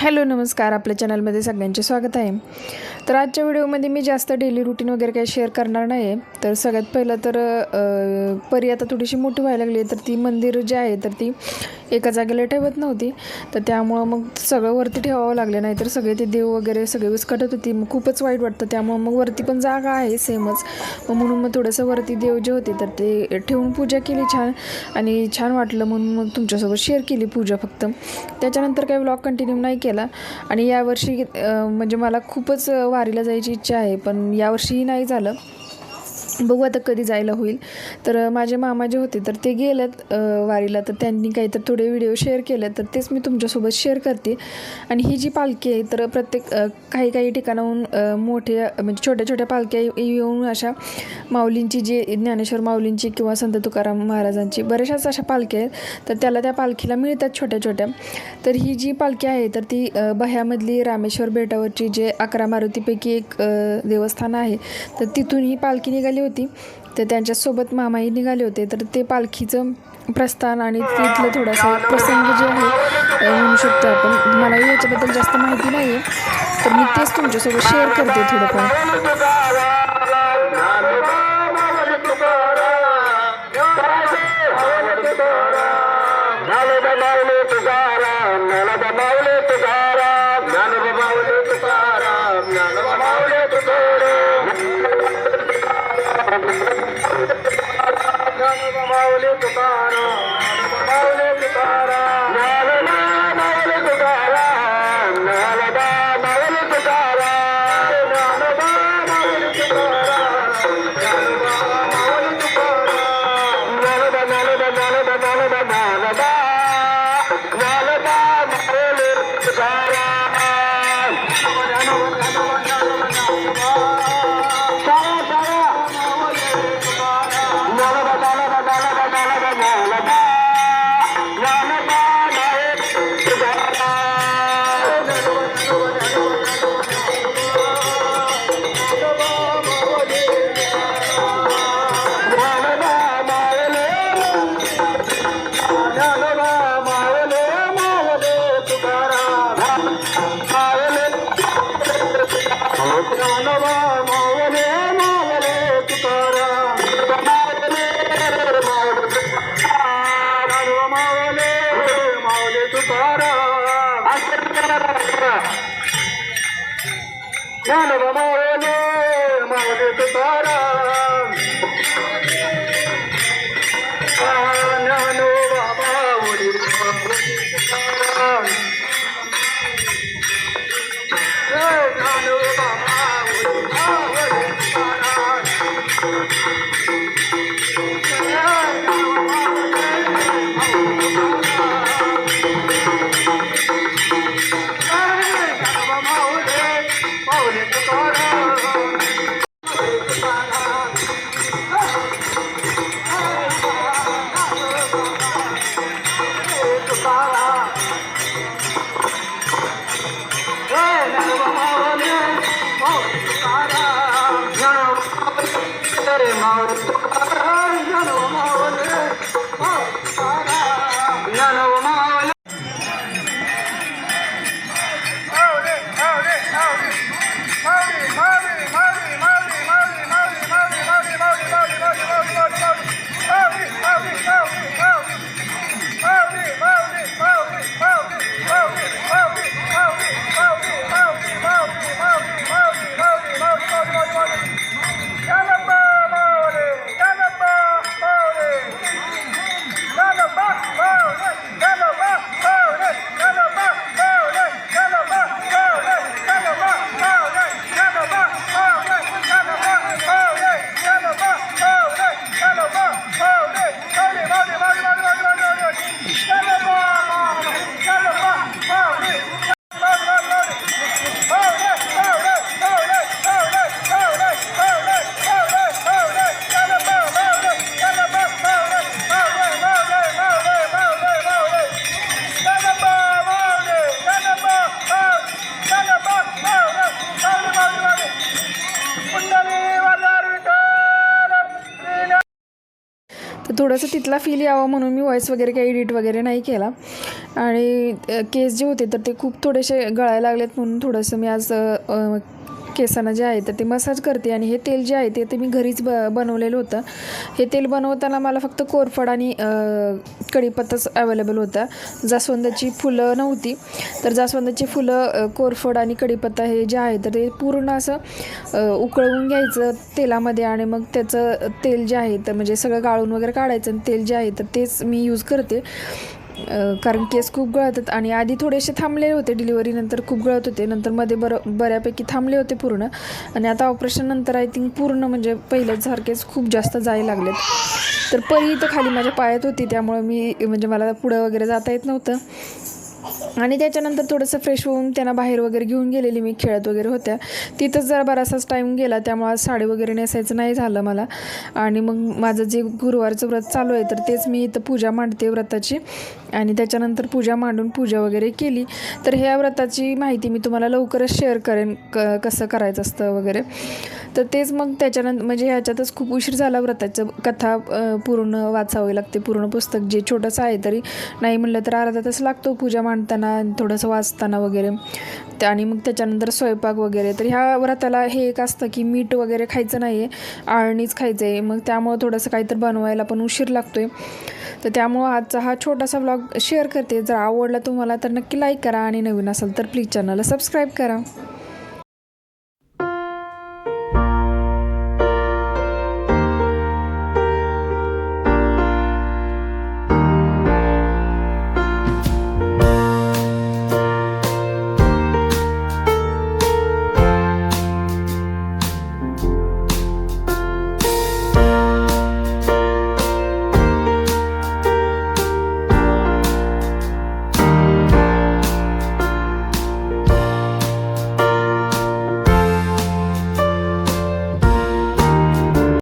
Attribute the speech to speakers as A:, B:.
A: Hello नमस्कार. आपल्या चॅनलमध्ये सगळ्यांचे स्वागत आहे. तर आजच्या व्हिडिओमध्ये मी जास्त डेली रुटीन वगैरे काही शेअर करणार नाही आहे तर सगळ्यात पहिलं तर परी आता थोडीशी मोठी व्हायला लागली तर ती मंदिर जे आहे तर ती एका जागेला ठेवत नव्हती. तर त्यामुळं मग सगळं वरती ठेवावं लागलं नाही तर सगळे ते देव वगैरे सगळे विस्कटत होती. मग खूपच वाईट वाटतं. त्यामुळं मग वरती पण जागा आहे सेमच. मग म्हणून मग थोडंसं वरती देव जे होते तर ते ठेवून पूजा केली छान. आणि छान वाटलं म्हणून मग तुमच्यासोबत शेअर केली पूजा फक्त. त्याच्यानंतर काही व्लॉग कंटिन्यू नाही केला. केला. आणि यावर्षी म्हणजे मला खूपच वारीला जायची इच्छा आहे पण यावर्षीही नाही झालं. बघू आता कधी जायला होईल. तर माझे मामा जे होते तर ते गेलेत वारीला. तर त्यांनी काही तर थोडे व्हिडिओ शेअर केले तर तेच मी तुमच्यासोबत शेअर करते. आणि ही जी पालखी आहे तर प्रत्येक काही काही ठिकाणाहून मोठे म्हणजे छोट्या छोट्या पालख्या येऊन अशा माऊलींची जी ज्ञानेश्वर माऊलींची किंवा संत तुकाराम महाराजांची बऱ्याचशाच अशा पालख्या आहेत. तर त्याला त्या पालखीला मिळतात छोट्या छोट्या. तर ही जी पालखी आहे तर ती बह्यामधली रामेश्वर बेटावरची जे अकरा मारुतीपैकी एक देवस्थान आहे तर तिथून ही पालखी निघाली होती. तर त्यांच्यासोबत मामाही निघाले होते. तर ते पालखीचं प्रस्थान आणि तिथलं थोडासा प्रसंग जे आहे म्हणू शकतो आपण. मलाही याच्याबद्दल जास्त माहिती नाही आहे तर मी तेच तुमच्यासोबत शेअर करते थोडंफार. Thank you. Dnyanoba मावले मावले Tukaram. मावले Dnyanoba मावले मावले Tukaram. मावले Tukaram Thank you. Yeah. तर थोडंसं तिथला फील यावं म्हणून मी व्हॉईस वगैरे काही एडिट वगैरे नाही केला.
B: आणि केस जे होते तर ते खूप थोडेसे गळायला लागलेत म्हणून थोडंसं मी आज केसांना जे आहे तर ते मसाज करते आणि हे तेल जे आहे ते ते मी घरीच ब बनवलेलं होतं. हे तेल बनवताना मला फक्त कोरफड आणि कढीपत्ताच अवेलेबल होता. जास्वंदाची फुलं नव्हती. तर जास्वंदाची फुलं कोरफड आणि कढीपत्ता हे जे आहे तर ते पूर्ण असं उकळवून घ्यायचं तेलामध्ये आणि मग त्याचं तेल जे आहे तर म्हणजे सगळं गाळून वगैरे काढायचं आणि तेल जे आहे तर तेच मी यूज करते. कारण केस खूप गळतात आणि आधी थोडेसे थांबले होते डिलिव्हरीनंतर खूप गळत होते नंतर मध्ये बरं बऱ्यापैकी थांबले होते पूर्ण. आणि आता ऑपरेशननंतर आय थिंक पूर्ण म्हणजे पहिल्यासारखेच खूप जास्त जायला लागलेत. तर परी तर खाली माझ्या पायात होती त्यामुळे मी म्हणजे मला पुढं वगैरे जाता येत नव्हतं. आणि त्याच्यानंतर थोडंसं फ्रेश होऊन त्यांना बाहेर वगैरे घेऊन गेलेली मी खेळत वगैरे होत्या. तिथंच जरा बरासाच टाईम गेला त्यामुळे आज साडी वगैरे नेसायचं नाही झालं मला. आणि मग माझं जे गुरुवारचं व्रत चालू आहे तर तेच मी इथं पूजा मांडते व्रताची. आणि त्याच्यानंतर पूजा मांडून पूजा वगैरे केली. तर ह्या व्रताची माहिती मी तुम्हाला लवकरच शेअर करेन क कसं करायचं असतं वगैरे. तर तेच मग त्याच्यानंतर म्हणजे ह्याच्यातच खूप उशीर झाला व्रताचं कथा पूर्ण वाचावी लागते पूर्ण पुस्तक जे छोटंसं आहे तरी. नाही म्हणलं तर अर्धा तास लागतो पूजा मांडताना. करताना थोडंसं वाचताना वगैरे. आणि मग त्याच्यानंतर स्वयंपाक वगैरे. तर ह्या व्रताला हे एक असतं की मीठ वगैरे खायचं नाही आहे आळणीच खायचं आहे मग त्यामुळं थोडंसं काहीतरी बनवायला पण उशीर लागतो आहे तर त्यामुळं आजचा हा छोटासा ब्लॉग शेअर करते. जर आवडला तुम्हाला तर नक्की लाईक करा आणि नवीन असेल तर प्लीज चॅनलला सबस्क्राईब करा.